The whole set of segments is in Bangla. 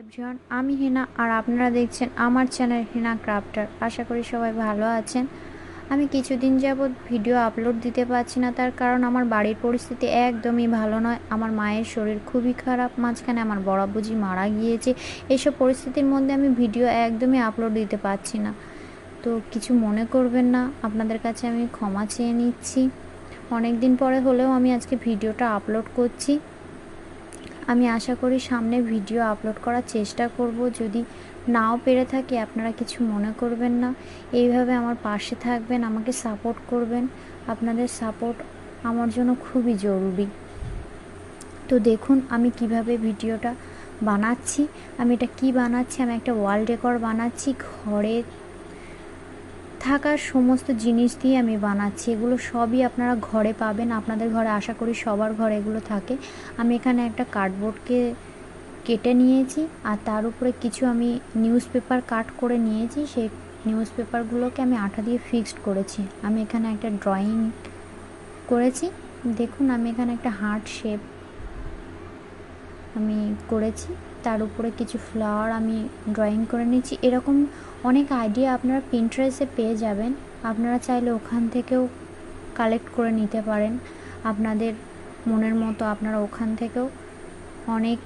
এভরিওয়ান আমি হেনা, আর আপনারা দেখছেন আমার চ্যানেল হেনা ক্রাফটার। আশা করি সবাই ভালো আছেন। আমি কিছুদিন যাবৎ ভিডিও আপলোড দিতে পারছি না, তার কারণ আমার বাড়ির পরিস্থিতি একদমই ভালো নয়। আমার মায়ের শরীর খুবই খারাপ, মাঝখানে আমার বড় বুঝি মারা গিয়েছে। এইসব পরিস্থিতির মধ্যে আমি ভিডিও একদমই আপলোড দিতে পারছি না। তো কিছু মনে করবেন না, আপনাদের কাছে আমি ক্ষমা চেয়ে নিচ্ছি। অনেক দিন পরে হলেও আমি আজকে ভিডিওটা আপলোড করছি। আমি আশা করি সামনে ভিডিও আপলোড করার চেষ্টা করব। যদি নাও পেরে থাকি, আপনারা কিছু মনে করবেন না। এইভাবে আমার পাশে থাকবেন, আমাকে সাপোর্ট করবেন। আপনাদের সাপোর্ট আমার জন্য খুবই জরুরি। তো দেখুন, আমি কীভাবে ভিডিওটা বানাচ্ছি। আমি এটা কি বানাচ্ছি? আমি একটা ওয়াল ডেকর বানাচ্ছি, ঘরে থাকার সমস্ত জিনিস দিয়ে আমি বানাচ্ছি। এগুলো সবই আপনারা ঘরে পাবেন। আপনাদের ঘরে আশা করি সবার ঘরে এগুলো থাকে। আমি এখানে একটা কার্ডবোর্ডকে কেটে নিয়েছি আর তার উপরে কিছু আমি নিউজ পেপার কাট করে নিয়েছি। সেই নিউজ পেপারগুলোকে আমি আঠা দিয়ে ফিক্সড করেছি। আমি এখানে একটা ড্রয়িং করেছি। দেখুন, আমি এখানে একটা হার্ট শেপ আমি করেছি। তার উপরে কিছু ফ্লাওয়ার আমি ড্রয়িং করে নিচ্ছি এরকম অনেক আইডিয়া আপনারা পিন্টারেস্টে পেয়ে যাবেন। আপনারা চাইলে ওখান থেকেও কালেক্ট করে নিতে পারেন। আপনাদের মনের মতো আপনারা ওখান থেকেও অনেক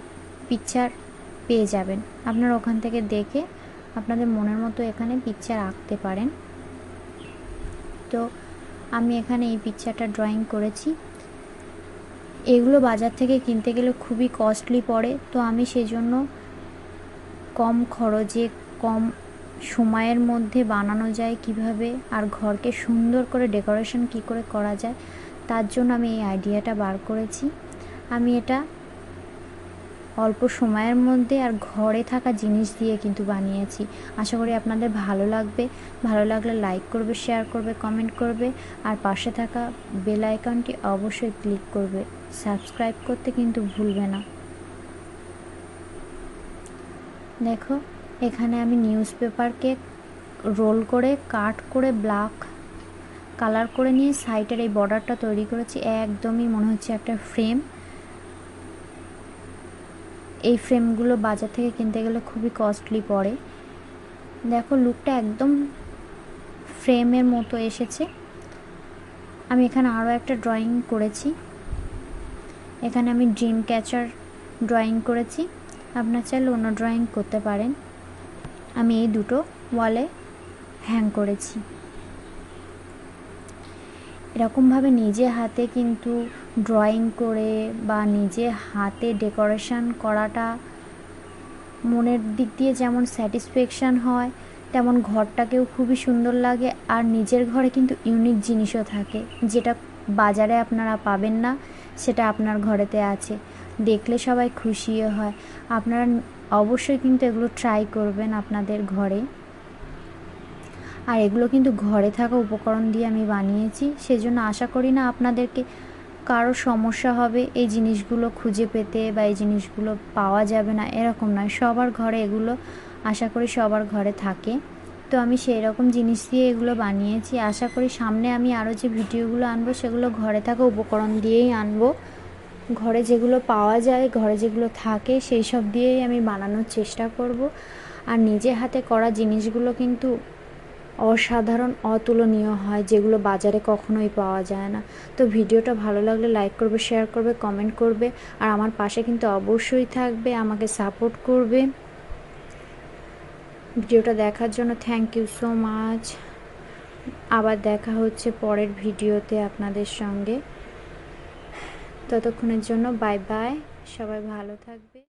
পিকচার পেয়ে যাবেন। আপনারা ওখান থেকে দেখে আপনাদের মনের মতো এখানে পিকচার আঁকতে পারেন। তো আমি এখানে এই পিকচারটা ড্রয়িং করেছি। এগুলো বাজার থেকে কিনতে গেলে খুবই কস্টলি পড়ে। তো আমি সেজন্য কম খরচে, কম সময়ের মধ্যে বানানো যায় কীভাবে আর ঘরকে সুন্দর করে ডেকোরেশন কি করে করা যায়, তার জন্য আমি এই আইডিয়াটা বার করেছি। আমি এটা অল্প সময়ের মধ্যে আর ঘরে থাকা জিনিস দিয়ে কিন্তু বানিয়েছি। আশা করি আপনাদের ভালো লাগবে। ভালো লাগলে লাইক করবে শেয়ার করবে কমেন্ট করবে। আর পাশে থাকা বেল আইকনটি অবশ্যই ক্লিক করবে। সাবস্ক্রাইব করতে কিন্তু ভুলবে না। দেখো, এখানে আমি নিউজ পেপারকে রোল করে কাট করে ব্ল্যাক কালার করে নিয়ে সাইডের এই বর্ডারটা তৈরি করেছি। একদমই মনে হচ্ছে একটা ফ্রেম এই ফ্রেমগুলো বাজার থেকে কিনতে গেলে খুবই কস্টলি পড়ে। দেখো লুকটা একদম ফ্রেমের মতো এসেছে। আমি এখানে আরও একটা ড্রয়িং করেছি। এখানে আমি ড্রিম ক্যাচার ড্রয়িং করেছি। আপনার চাইলে অন্য ড্রয়িং করতে পারেন। আমি এই দুটো ওয়ালে হ্যাং করেছি। এরকমভাবে নিজে হাতে কিন্তু ড্রয়িং করে বা নিজে হাতে ডেকোরেশন করাটা মনের দিক দিয়ে যেমন স্যাটিসফ্যাকশান হয়, তেমন ঘরটাকেও খুবই সুন্দর লাগে আর নিজের ঘরে কিন্তু ইউনিক জিনিসও থাকে। যেটা বাজারে আপনারা পাবেন না, সেটা আপনার ঘরেতে আছে। দেখলে সবাই খুশিও হয়। আপনারা অবশ্যই কিন্তু এগুলো ট্রাই করবেন আপনাদের ঘরে। আর এগুলো কিন্তু ঘরে থাকা উপকরণ দিয়ে আমি বানিয়েছি। সেজন্য আশা করি না আপনাদেরকে কারও সমস্যা হবে। এই জিনিসগুলো খুঁজে পেতে বা এই জিনিসগুলো পাওয়া যাবে না, এরকম নয়। সবার ঘরে এগুলো আশা করি সবার ঘরে থাকে। তো আমি সেই রকম জিনিস দিয়ে এগুলো বানিয়েছি। আশা করি সামনে আমি আরও যে ভিডিওগুলো আনব, সেগুলো ঘরে থাকা উপকরণ দিয়েই আনব। ঘরে যেগুলো পাওয়া যায়, ঘরে যেগুলো থাকে, সেই সব দিয়েই আমি বানানোর চেষ্টা করব। আর নিজে হাতে করা জিনিসগুলো কিন্তু অসাধারণ, অতুলনীয় হয়, যেগুলো বাজারে কখনোই পাওয়া যায় না। তো ভিডিওটা ভালো লাগলে লাইক করবে শেয়ার করবে কমেন্ট করবে, আর আমার পাশে কিন্তু অবশ্যই থাকবে, আমাকে সাপোর্ট করবে। ভিডিওটা দেখার জন্য থ্যাংক ইউ সো মাচ আবার দেখা হচ্ছে পরের ভিডিওতে আপনাদের সঙ্গে। ততক্ষণের জন্য বাই বাই সবাই ভালো থাকবে।